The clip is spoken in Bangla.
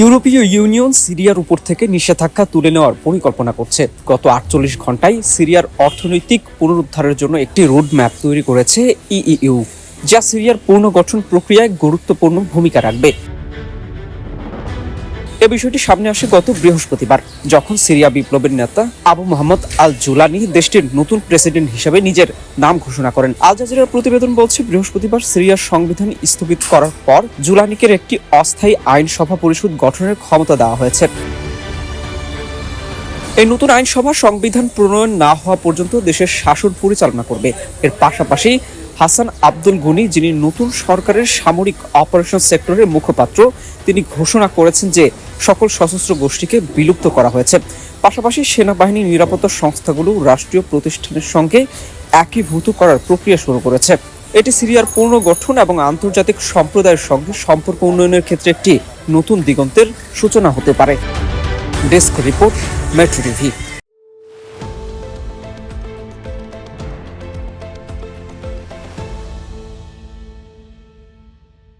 ইউরোপীয় ইউনিয়ন সিরিয়ার উপর থেকে নিষেধাজ্ঞা তুলে নেওয়ার পরিকল্পনা করছে। গত আটচল্লিশ ঘন্টায় সিরিয়ার অর্থনৈতিক পুনরুদ্ধারের জন্য একটি রোড ম্যাপ তৈরি করেছে ইইউ, যা সিরিয়ার পুনর্গঠন প্রক্রিয়ায় গুরুত্বপূর্ণ ভূমিকা রাখবে। এ বিষয়টি সামনে আসে গত বৃহস্পতিবার, যখন সিরিয়া বিপ্লবের নেতা আবু মোহাম্মদ আল জুলানি দেশটির নতুন প্রেসিডেন্ট হিসেবে নিজের নাম ঘোষণা করেন। আল জাজিরার প্রতিবেদন বলছে, বৃহস্পতিবার সিরিয়ার সংবিধান স্থগিত করার পর জুলানিকের একটি অস্থায়ী আইনসভা পরিষদ গঠনের ক্ষমতা দেওয়া হয়েছে। এই নতুন আইনসভা সংবিধান প্রণয়ন না হওয়া পর্যন্ত দেশের শাসন পরিচালনা করবে। এর পাশাপাশি হাসান আব্দুল গনি, যিনি নতুন সরকারের সামরিক অপারেশন সেক্টরের মুখপাত্র, তিনি ঘোষণা করেছেন যে সকল সশস্ত্র গোষ্ঠীকে বিলুপ্ত করা হয়েছে। পাশাপাশি সেনাবাহিনী নিরাপত্তা সংস্থাগুলো রাষ্ট্রীয় প্রতিষ্ঠানের সঙ্গে একীভূত করার প্রক্রিয়া শুরু করেছে। এটি সিরিয়ার পুনর্গঠন এবং আন্তর্জাতিক সম্প্রদায়ের সঙ্গে সম্পর্ক উন্নয়নের ক্ষেত্রে একটি নতুন দিগন্তের সূচনা হতে পারে। Desk report, metro TV.